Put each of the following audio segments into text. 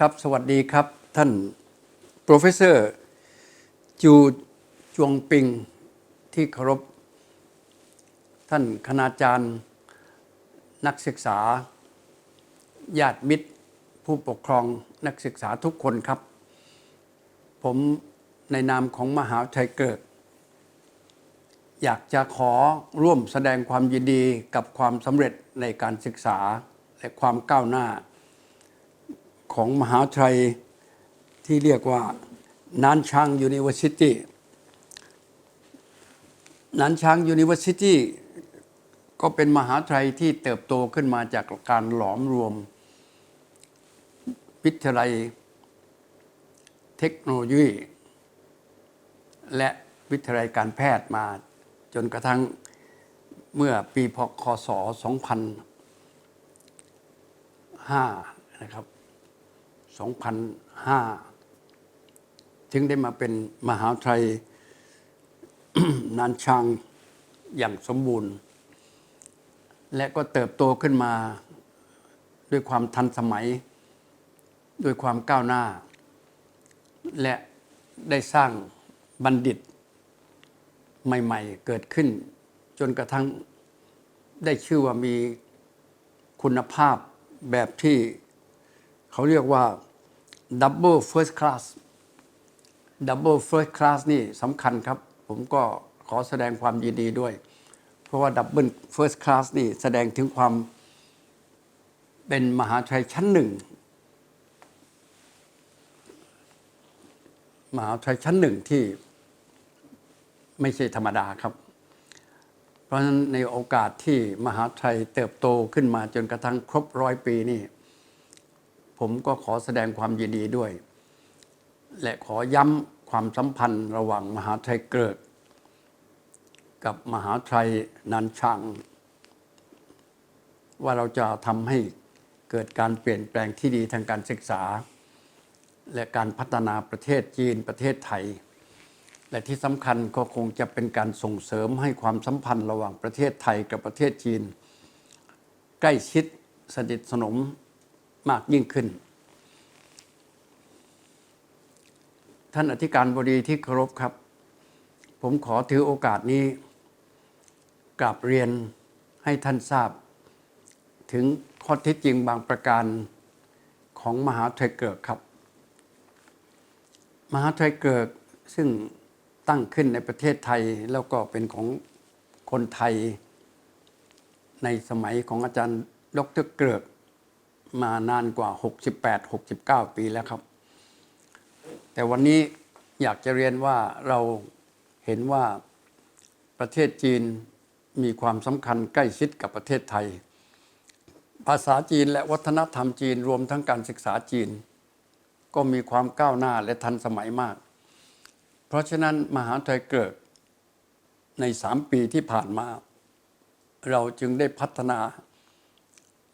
ครับ สวัสดีครับ ท่าน professor จูจวงปิง ที่เคารพ ท่านคณาจารย์ นักศึกษา ญาติมิตร ผู้ปกครองนักศึกษาทุกคนครับ ผมในนามของมหาวิทยาลัยเกิด อยากจะขอร่วมแสดงความยินดีกับความสำเร็จในการศึกษาและความก้าวหน้า ของมหาวิทยาลัยที่เรียกว่านานชางยูนิเวอร์ซิตี้นานชางยูนิเวอร์ซิตี้ก็เป็นมหาวิทยาลัยที่เติบโตขึ้นมาจากการหลอมรวม วิทยาลัย เทคโนโลยี และวิทยาลัยการแพทย์มาจนกระทั่งเมื่อปีพคศ 2005 นะครับ 2005 ถึงได้มาเป็นมหาวิทยาลัยนานชางอย่างสมบูรณ์ และก็เติบโตขึ้นมาด้วยความทันสมัย ด้วยความก้าวหน้า และได้สร้างบัณฑิตใหม่ ๆ เกิดขึ้น จนกระทั่งได้ชื่อว่ามีคุณภาพแบบที่ เขาเรียกว่า Double First Class Double First Class นี่สำคัญครับ ผมก็ขอแสดงความยินดีด้วย เพราะว่า Double First Class นี่แสดงถึงความเป็นมหาวิทยาลัยชั้นหนึ่ง มหาวิทยาลัยชั้นหนึ่งที่ไม่ใช่ธรรมดาครับ เพราะฉะนั้นในโอกาสที่มหาวิทยาลัยเติบโตขึ้นมาจนกระทั่งครบร้อยปีนี่ ผมก็ขอแสดงความยินดีด้วย และขอย้ำความสัมพันธ์ระหว่างมหาวิทยเกิด กับมหาวิทยนันชัง ว่าเราจะทำให้เกิดการเปลี่ยนแปลงที่ดีทางการศึกษา และการพัฒนาประเทศจีนประเทศไทย และที่สำคัญก็คงจะเป็นการส่งเสริมให้ความสัมพันธ์ระหว่างประเทศไทยกับประเทศจีน ใกล้ชิดสนิทสนม มากยิ่งขึ้น ท่านอธิการบดีที่เคารพครับ ผมขอถือโอกาสนี้กราบเรียนให้ท่านทราบ ถึงข้อเท็จจริงบางประการของมหาวิทยาลัยเกิดครับ มหาวิทยาลัยเกิดซึ่งตั้งขึ้นในประเทศไทยแล้วก็เป็นของคนไทย ในสมัยของอาจารย์ดรเกิก มานานกว่า 68-69 ปีแล้วครับ แต่วันนี้อยากจะเรียนว่าเราเห็นว่าประเทศจีนมีความสำคัญใกล้ชิดกับประเทศไทย ภาษาจีนและวัฒนธรรมจีนรวมทั้งการศึกษาจีน ก็มีความก้าวหน้าและทันสมัยมาก เพราะฉะนั้นมหาวิทยาลัยเกิดในสามปีที่ผ่านมา เราจึงได้พัฒนา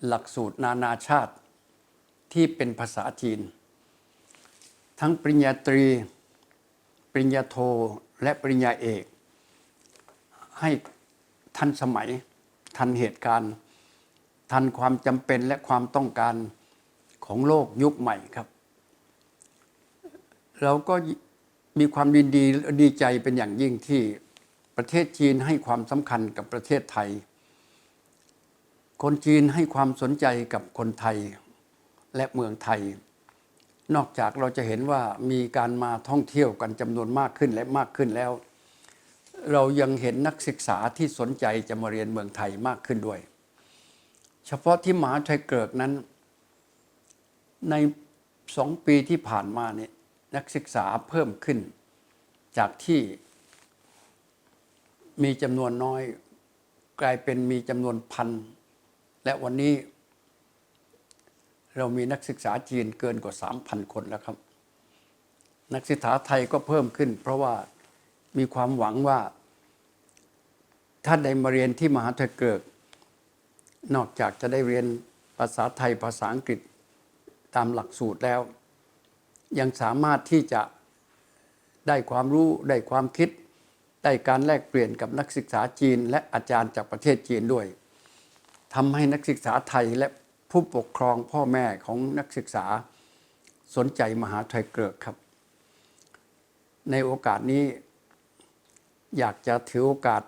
หลักสูตรนานาชาติที่เป็นภาษาจีน ทั้งปริญญาตรี ปริญญาโท และปริญญาเอก ให้ทันสมัย ทันเหตุการณ์ ทันความจำเป็นและความต้องการของโลกยุคใหม่ครับ เราก็มีความดีดีดีใจเป็นอย่างยิ่งที่ประเทศจีนให้ความสำคัญกับประเทศไทย คนจีนให้ความสนใจกับคนไทยและเมืองไทย นอกจากเราจะเห็นว่ามีการมาท่องเที่ยวกันจำนวนมากขึ้นและมากขึ้นแล้ว เรายังเห็นนักศึกษาที่สนใจจะมาเรียนเมืองไทยมากขึ้นด้วย เฉพาะที่มหาวิทยาลัยเกิดนั้น ในสองปีที่ผ่านมาเนี่ยนักศึกษาเพิ่มขึ้น จากที่มีจำนวนน้อย กลายเป็นมีจำนวนพัน และวันนี้ เรามีนักศึกษาจีนเกินกว่า 3,000 คนแล้วครับ นักศึกษาไทยก็เพิ่มขึ้น เพราะว่ามีความหวังว่าถ้าได้มาเรียนที่มหาวิทยาลัยเกิด นอกจากจะได้เรียนภาษาไทยภาษาอังกฤษตามหลักสูตรแล้ว ยังสามารถที่จะได้ความรู้ได้ความคิด ได้การแลกเปลี่ยนกับนักศึกษาจีน และอาจารย์จากประเทศจีนด้วย ทำให้นักศึกษาไทยและผู้ปกครองพ่อแม่ของนักศึกษาสนใจมหาไทยเกริกครับ ในโอกาสนี้อยากจะถือโอกาส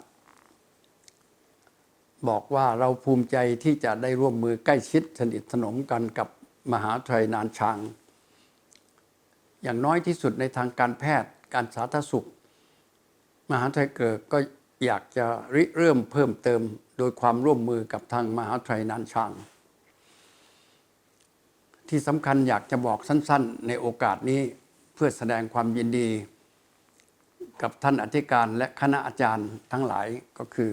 บอกว่าเราภูมิใจที่จะได้ร่วมมือใกล้ชิดสนิทสนมกันกับมหาไทยนานชาง อย่างน้อยที่สุดในทางการแพทย์การสาธารณสุข มหาไทยเกิดก็ อยากจะริเริ่มเพิ่มเติมโดยความร่วมมือกับทางมหาไทยนานชาง ที่สำคัญอยากจะบอกสั้นๆ ในโอกาสนี้เพื่อแสดงความยินดี กับท่านอธิการและคณะอาจารย์ทั้งหลายก็คือ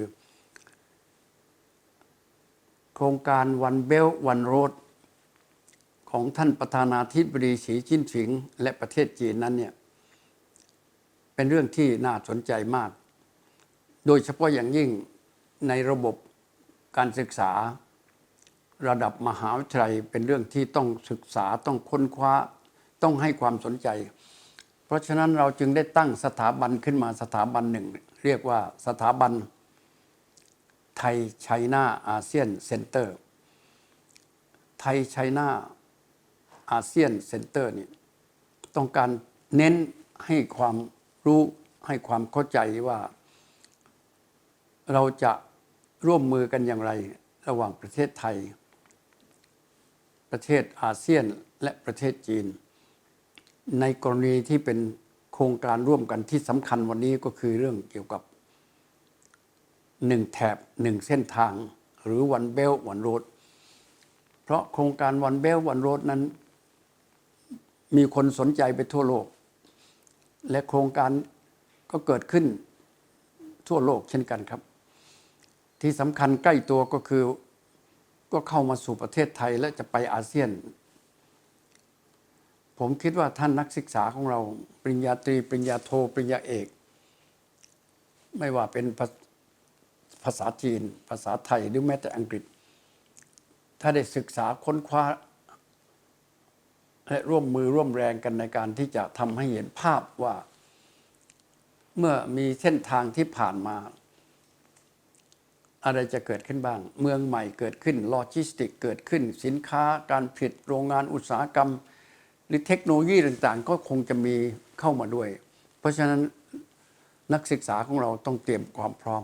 โครงการวันเบลวันโรดของท่านประธานาธิบดีสีจิ้นผิง และประเทศจีนนั้นเนี่ยเป็นเรื่องที่น่าสนใจมาก โดยเฉพาะอย่างยิ่งในระบบการศึกษาระดับมหาวิทยาลัยเป็นเรื่องที่ต้องศึกษาต้องค้นคว้าต้องให้ความสนใจ เพราะฉะนั้นเราจึงได้ตั้งสถาบันขึ้นมาสถาบันหนึ่ง เรียกว่าสถาบันไทยไชน่าอาเซียนเซ็นเตอร์ ไทยไชน่าอาเซียนเซ็นเตอร์นี่ต้องการเน้นให้ความรู้ให้ความเข้าใจว่า เราจะร่วมมือกันอย่างไรระหว่างประเทศไทย ประเทศอาเซียนและประเทศจีน ในกรณีที่เป็นโครงการร่วมกันที่สำคัญวันนี้ก็คือเรื่องเกี่ยวกับหนึ่งแถบหนึ่งเส้นทาง หรือวันเบลวันโรดเพราะโครงการวันเบลวันโรดนั้น มีคนสนใจไปทั่วโลก และโครงการก็เกิดขึ้นทั่วโลกเช่นกันครับ ที่สำคัญใกล้ตัวก็คือก็เข้ามาสู่ประเทศไทยและจะไปอาเซียน ผมคิดว่าท่านนักศึกษาของเราปริญญาตรี ปริญญาโท ปริญญาเอก ไม่ว่าเป็นภาภาษาจีน ภาษาไทยหรือแม้แต่อังกฤษ ถ้าได้ศึกษาค้นคว้า และร่วมมือร่วมแรงกันในการที่จะทำให้เห็นภาพว่า เมื่อมีเส้นทางที่ผ่านมา อะไรจะเกิดขึ้นบ้าง เมืองใหม่เกิดขึ้นโลจิสติกเกิดขึ้น สินค้าการผลิตโรงงานอุตสาหกรรม หรือเทคโนโลยีต่างๆ ก็คงจะมีเข้ามาด้วย เพราะฉะนั้นนักศึกษาของเราต้องเตรียมความพร้อม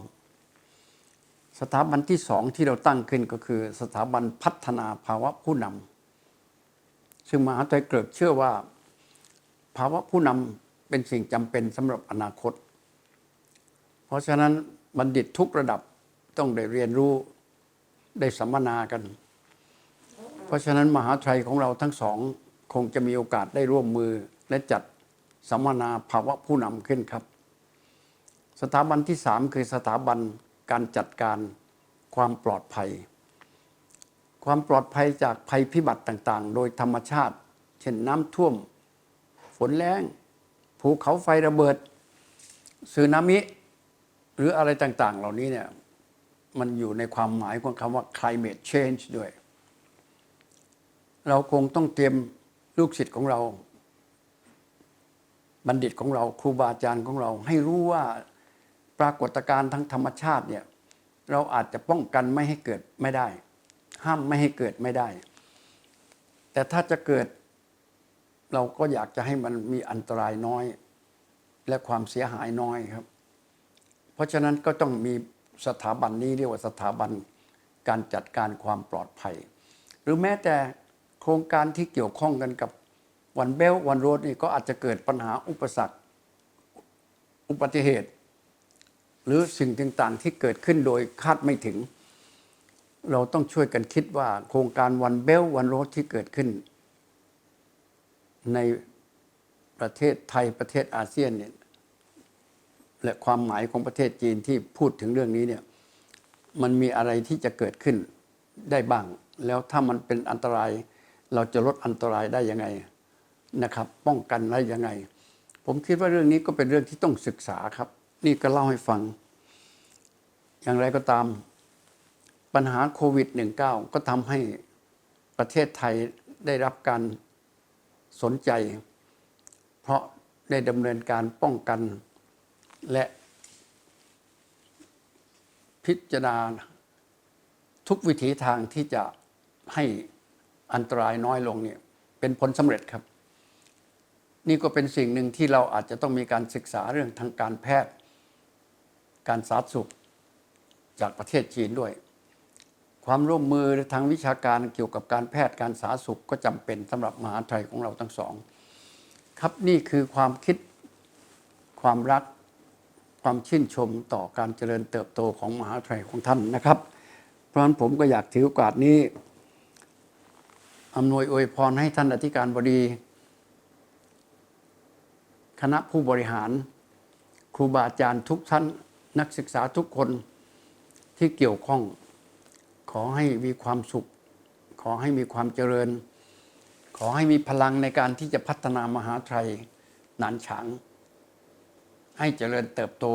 สถาบันที่สองที่เราตั้งขึ้นก็คือ สถาบันพัฒนาภาวะผู้นำซึ่งมหาวิทยาลัยเกิดเชื่อว่า ภาวะผู้นำเป็นสิ่งจำเป็นสำหรับอนาคต เพราะฉะนั้นบัณฑิตทุกระดับ ต้องได้เรียนรู้ได้สัมมนากัน เพราะฉะนั้นมหาวิทยาลัยของเราทั้งสองคงจะมีโอกาสได้ร่วมมือและจัดสัมมนาภาวะผู้นำขึ้นครับ สถาบันที่สามคือสถาบันการจัดการความปลอดภัย ความปลอดภัยจากภัยพิบัติต่างๆ โดยธรรมชาติ เช่นน้ำท่วม ฝนแรงภูเขาไฟระเบิดสึนามิ หรืออะไรต่างๆ เหล่านี้เนี่ย มันอยู่ในความหมายของคำว่า climate change ด้วย เราคงต้องเตรียมลูกศิษย์ของเรา บัณฑิตของเราครูบาอาจารย์ของเรา ให้รู้ว่าปรากฏการณ์ทางธรรมชาติเนี่ยเราอาจจะป้องกันไม่ให้เกิดไม่ได้ ห้ามไม่ให้เกิดไม่ได้ แต่ถ้าจะเกิดเราก็อยากจะให้มันมีอันตรายน้อย และความเสียหายน้อยครับ เพราะฉะนั้นก็ต้องมี สถาบันนี้เรียกว่าสถาบันการจัดการความปลอดภัย หรือแม้แต่โครงการที่เกี่ยวข้องกันกับวันเบลวันโรดนี่ก็อาจจะเกิดปัญหาอุปสรรค อุบัติเหตุ หรือสิ่งต่างๆที่เกิดขึ้นโดยคาดไม่ถึง เราต้องช่วยกันคิดว่าโครงการวันเบลวันโรดที่เกิดขึ้น ในประเทศไทยประเทศอาเซียนเนี่ย และความหมายของประเทศจีนที่พูดถึงเรื่องนี้เนี่ยมันมีอะไรที่จะเกิดขึ้นได้บ้าง แล้วถ้ามันเป็นอันตราย เราจะลดอันตรายได้ยังไงนะครับ ป้องกันได้ยังไง ผมคิดว่าเรื่องนี้ก็เป็นเรื่องที่ต้องศึกษาครับ นี่ก็เล่าให้ฟัง อย่างไรก็ตาม ปัญหาโควิด -19 ก็ทำให้ประเทศไทยได้รับการสนใจ เพราะได้ดำเนินการป้องกัน และพิจารณาทุกวิถีทางที่จะให้อันตรายน้อยลงเนี่ยเป็นผลสำเร็จครับ นี่ก็เป็นสิ่งหนึ่งที่เราอาจจะต้องมีการศึกษาเรื่องทางการแพทย์ การสาธารณสุขจากประเทศจีนด้วย ความร่วมมือทางวิชาการเกี่ยวกับการแพทย์การสาธารณสุขก็จำเป็นสำหรับมหาไทยของเราทั้งสอง ครับนี่คือความคิดความรัก ความชื่นชมต่อการเจริญเติบโตของมหาไทยของท่านนะครับ เพราะฉะนั้นผมก็อยากถือโอกาสนี้อำนวยอวยพรให้ท่านอธิการบดี คณะผู้บริหาร ครูบาอาจารย์ทุกท่านนักศึกษาทุกคนที่เกี่ยวข้อง ขอให้มีความสุข ขอให้มีความเจริญ ขอให้มีพลังในการที่จะพัฒนามหาไทยหนานฉาง ให้เจริญเติบโต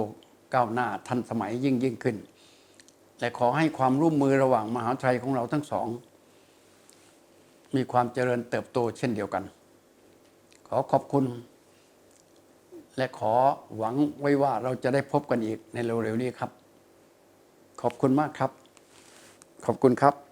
ก้าวหน้าทันสมัยยิ่งยิ่งขึ้น และขอให้ความร่วมมือระหว่างมหาไทยของเราทั้งสอง มีความเจริญเติบโตเช่นเดียวกัน ขอขอบคุณ และขอหวังไว้ว่าเราจะได้พบกันอีกในเร็วๆนี้ครับ ขอบคุณมากครับ ขอบคุณครับ